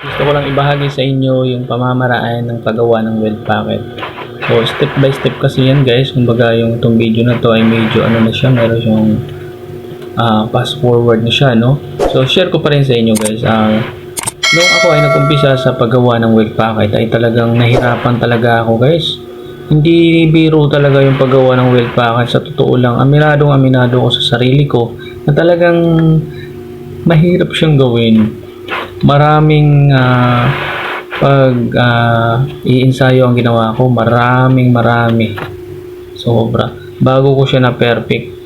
Gusto ko lang ibahagi sa inyo yung pamamaraan ng paggawa ng weld packet. So, step by step kasi yan guys. Kumbaga yung itong video na to ay medyo ano na siya, meron siyang ah, fast forward na siya, no? So, share ko pa rin sa inyo guys. Ah, Noong ako ay nagkumpisa sa paggawa ng weld packet ay talagang nahirapan talaga ako guys. Hindi biro talaga yung paggawa ng weld packet. Sa totoo lang, aminadong aminado ko sa sarili ko na talagang mahirap siyang gawin. Maraming ah, pag ah, iinsayo ang ginawa ko, maraming marami. Sobra. Bago ko siya na perfect.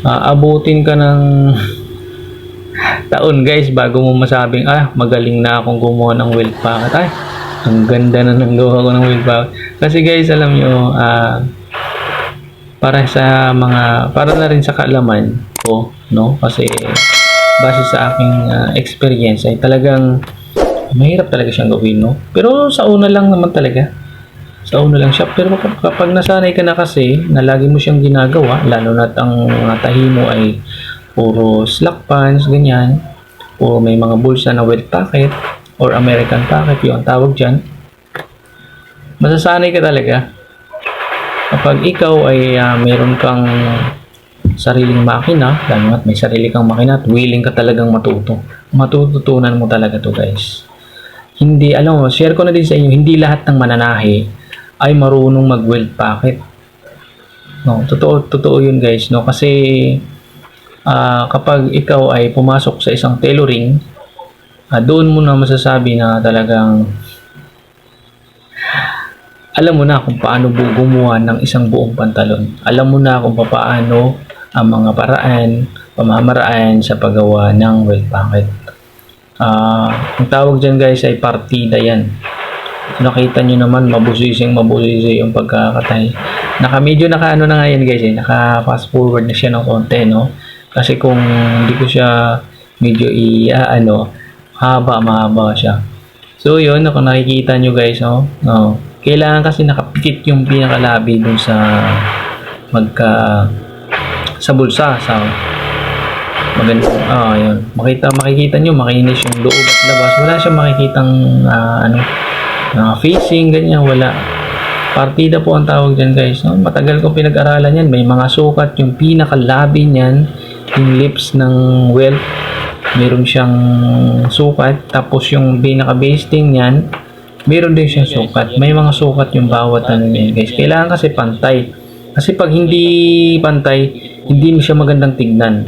Ah, abutin ka ng taon guys bago mo masabing ah magaling na akong gumawa ng weld packet ay ang ganda na ng gawa ko ng weld packet kasi guys alam nyo ah para sa mga para na rin sa kaalaman ko no kasi base sa aking ah, experience ay talagang mahirap talaga siyang gawin no? Pero sa una lang naman talaga. Sa una lang siya. Pero kap- kapag nasanay ka na kasi na lagi mo siyang ginagawa lalo na ang mga tahi mo ay puro slack pants ganyan o may mga bulsa na wet packet or American packet yung tawag dyan masasanay ka talaga. Kapag ikaw ay ah, meron kang sariling makina lalo na't may sarili kang makina at willing ka talagang matuto matututunan mo talaga to guys hindi, alam mo, share ko na din sa inyo, hindi lahat ng mananahi ay marunong mag-weld packet. No, totoo, totoo yun guys, no? Kasi ah, kapag ikaw ay pumasok sa isang tailoring, ah, doon mo na masasabi na talagang alam mo na kung paano gumawa ng isang buong pantalon. Alam mo na kung paano ang mga paraan, pamamaraan sa paggawa ng weld packet. Ah, ang tawag dyan guys ay partida yan. Nakita nyo naman, mabusising mabusisi yung pagkakatay. Naka medyo naka ano na nga yan guys eh, naka fast forward na siya ng konti no. Kasi kung hindi ko siya medyo i ano, haba mahaba siya. So yun, kung nakikita nyo guys, no, no, kailangan kasi nakapikit yung pinakalabi dun sa magka sa bulsa sa maganda ah yun. Makita makikita nyo makinis yung loob at labas. Wala siyang makikitang ah, ano na facing ganyan wala. Partida po ang tawag dyan guys no? matagal ko pinag-aralan yan. May mga sukat yung pinakalabi niyan yung lips ng welt meron siyang sukat. Tapos yung pinaka basting niyan meron din siyang sukat. May mga sukat yung bawat ano guys. Kailangan kasi pantay. Kasi pag hindi pantay hindi mo siya magandang tignan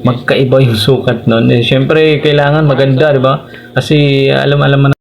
magkaiba yung sukat nun. Eh, syempre, kailangan maganda, di ba? Kasi alam-alam na